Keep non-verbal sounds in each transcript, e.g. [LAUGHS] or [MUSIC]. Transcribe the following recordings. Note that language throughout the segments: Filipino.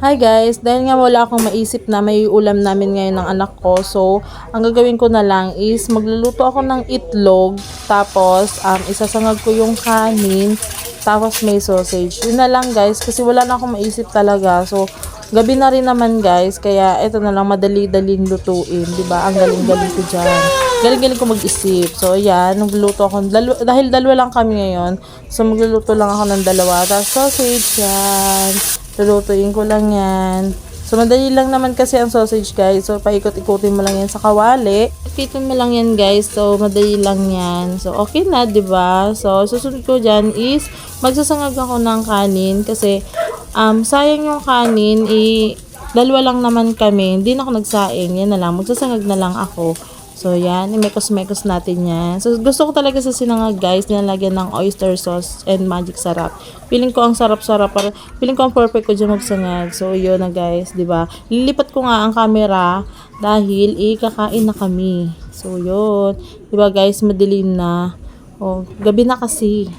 Hi guys, dahil nga wala akong maisip na may ulam namin ngayon ng anak ko. So, ang gagawin ko na lang is magluluto ako ng itlog, tapos um, isasangag ko yung kanin, tapos may sausage. Yun na lang guys, kasi wala na akong maisip talaga. So, gabi na rin naman guys, kaya ito na lang madali-daling lutuin, 'di ba? Ang galing-galing ko diyan. Galing-galing ko mag-isip. So, ayan, nagluluto ako. Dalawa, dahil dalawa lang kami ngayon, so magluluto lang ako ng dalawa. Tapos sausage yan. Lulutuin ko lang yan. So, madali lang naman kasi ang sausage, guys. So, paikot-ikutin mo lang yan sa kawali. Ipitin mo lang yan, guys. So, madali lang yan. So, okay na, 'di ba So, susunod ko dyan is magsasangag ako ng kanin kasi um, sayang yung kanin, eh, dalawa lang naman kami. Hindi na ako nagsaing. Yan na lang. Magsasangag na lang ako. So, yan. Imekos-mekos natin yan. So, gusto ko talaga sa sinangag, guys. Nilalagyan ng oyster sauce and magic sarap. Feeling ko ang sarap-sarap. Para, feeling ko ang perfect ko dyan magsangag. So, yun na, guys. ba Lilipat ko nga ang camera dahil ikakain na kami. So, yun. ba guys? Madilim na. Oh, gabi na kasi.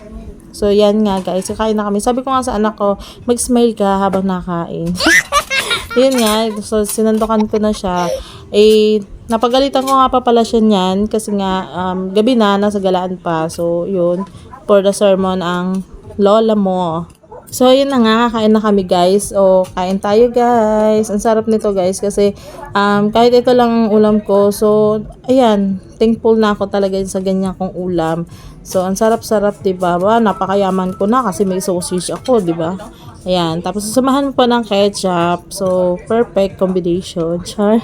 So, yan nga, guys. Kakain na kami. Sabi ko nga sa anak ko, mag-smile ka habang nakain. [LAUGHS] Yun nga, so sinandokan ko na siya. Eh, napagalitan ko nga pa pala siya niyan kasi nga um, gabi na, nasa galaan pa. So, yun, for the sermon ang lola mo. So, yun na nga, kakain na kami guys. O, kain tayo guys. Ang sarap nito guys kasi um, kahit ito lang ang ulam ko. So, ayan, thankful na ako talaga sa ganyan kong ulam. So, ang sarap-sarap, diba? Ba, napakayaman ko na kasi may sausage ako, diba? Ayan, tapos sasamahan mo pa ng ketchup. So, perfect combination. [LAUGHS] Char.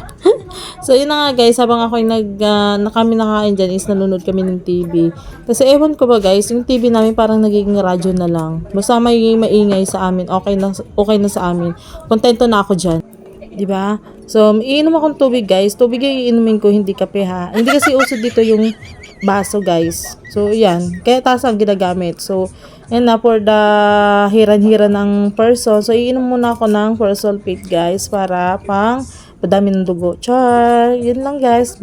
So, yun na nga guys, habang ako nag, ah, na kami nakain dyan is nanonood kami ng TV. Kasi ewan ko ba guys, yung TV namin parang nagiging radyo na lang. Basta may maingay sa amin, okay na, okay na sa amin. Kontento na ako dyan. 'di ba? So, iinom akong tubig, guys. Tubig yung iinumin ko, hindi kape ha. Hindi kasi uso dito yung baso, guys. So, yan. Kaya tasa ang ginagamit. So, yan na for the hiran-hiran ng person. So, iinom muna ako ng sulfate, guys, para pang padami ng dugo. Char! Yun lang, guys.